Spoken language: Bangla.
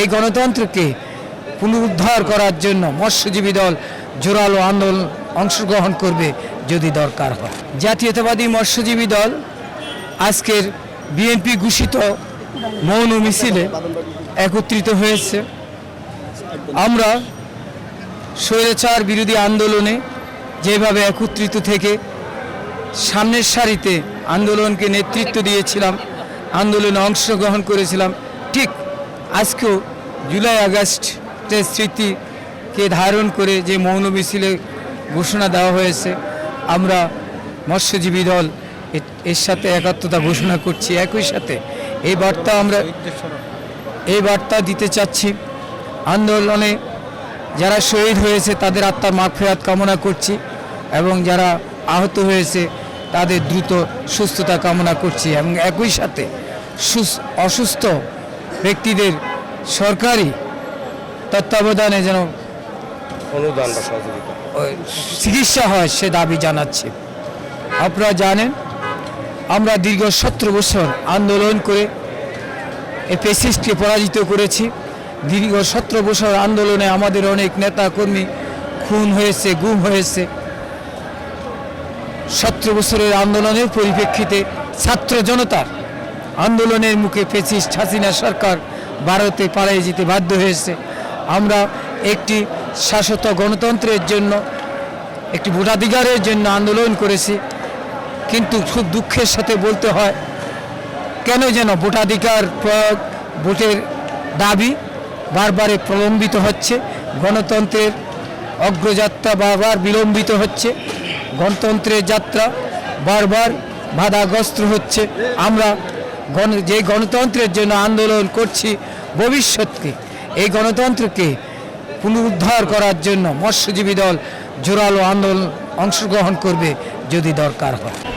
এই গণতন্ত্রকে পুনরুদ্ধার করার জন্য মৎস্যজীবী দল জোরালো আন্দোলন অংশগ্রহণ করবে যদি দরকার হয়। জাতীয়তাবাদী মৎস্যজীবী দল আজকের বিএনপি ঘোষিত মৌন মিছিলে একত্রিত হয়েছে। আমরা স্বৈরাচার বিরোধী আন্দোলনে যেভাবে একত্রিত থেকে সামনের সারিতে আন্দোলনকে নেতৃত্ব দিয়েছিলাম, আন্দোলনে অংশগ্রহণ করেছিলাম, ঠিক আজকেও জুলাই আগস্টের স্মৃতিকে ধারণ করে যে মৌন মিছিলে ঘোষণা দেওয়া হয়েছে, আমরা মৎস্যজীবী দল এর সাথে একাত্মতা ঘোষণা করছি, একই সাথে এই বার্তা আমরা এই বার্তা দিতে চাচ্ছি। আন্দোলনে যারা শহীদ হয়েছে, তাদের আত্মার মাগফেরাত কামনা করছি এবং যারা আহত হয়েছে, তাদের দ্রুত সুস্থতা কামনা করছি এবং একই সাথে সুস- অসুস্থ ব্যক্তিদের সরকারি তত্ত্বাবধানে যেন অনুদান বা সহযোগিতা। চিকিৎসা হয় সে দাবি জানাচ্ছে। আপনারা জানেন আমরা দীর্ঘ সতেরো বছর আন্দোলন করে এই পেসিসকে পরাজিত করেছি। দীর্ঘ সতেরো বছর আন্দোলনে আমাদের অনেক নেতা কর্মী খুন হয়েছে গুম হয়েছে। সতেরো বছরের আন্দোলনের পরিপ্রেক্ষিতে ছাত্র জনতার আন্দোলনের মুখে পেসিস্ট হাসিনা সরকার ভারতে পালিয়ে যেতে বাধ্য হয়েছে। আমরা একটি শাশ্বত গণতন্ত্রের জন্য, একটি ভোটাধিকারের জন্য আন্দোলন করেছি। কিন্তু খুব দুঃখের সাথে বলতে হয়, কেন যেন ভোটাধিকার প্রয়োগ ভোটের দাবি বারবারে প্রলম্বিত হচ্ছে। গণতন্ত্রের অগ্রযাত্রা বারবার বিলম্বিত হচ্ছে। গণতন্ত্রের যাত্রা বারবার বাধাগ্রস্ত হচ্ছে। আমরা গণ, যে গণতন্ত্রের জন্য আন্দোলন করছি ভবিষ্যৎকে, এই গণতন্ত্রকে পুনরুদ্ধার করার জন্য মৎস্যজীবী দল জোরালো আন্দোলন অংশগ্রহণ করবে যদি দরকার হয়।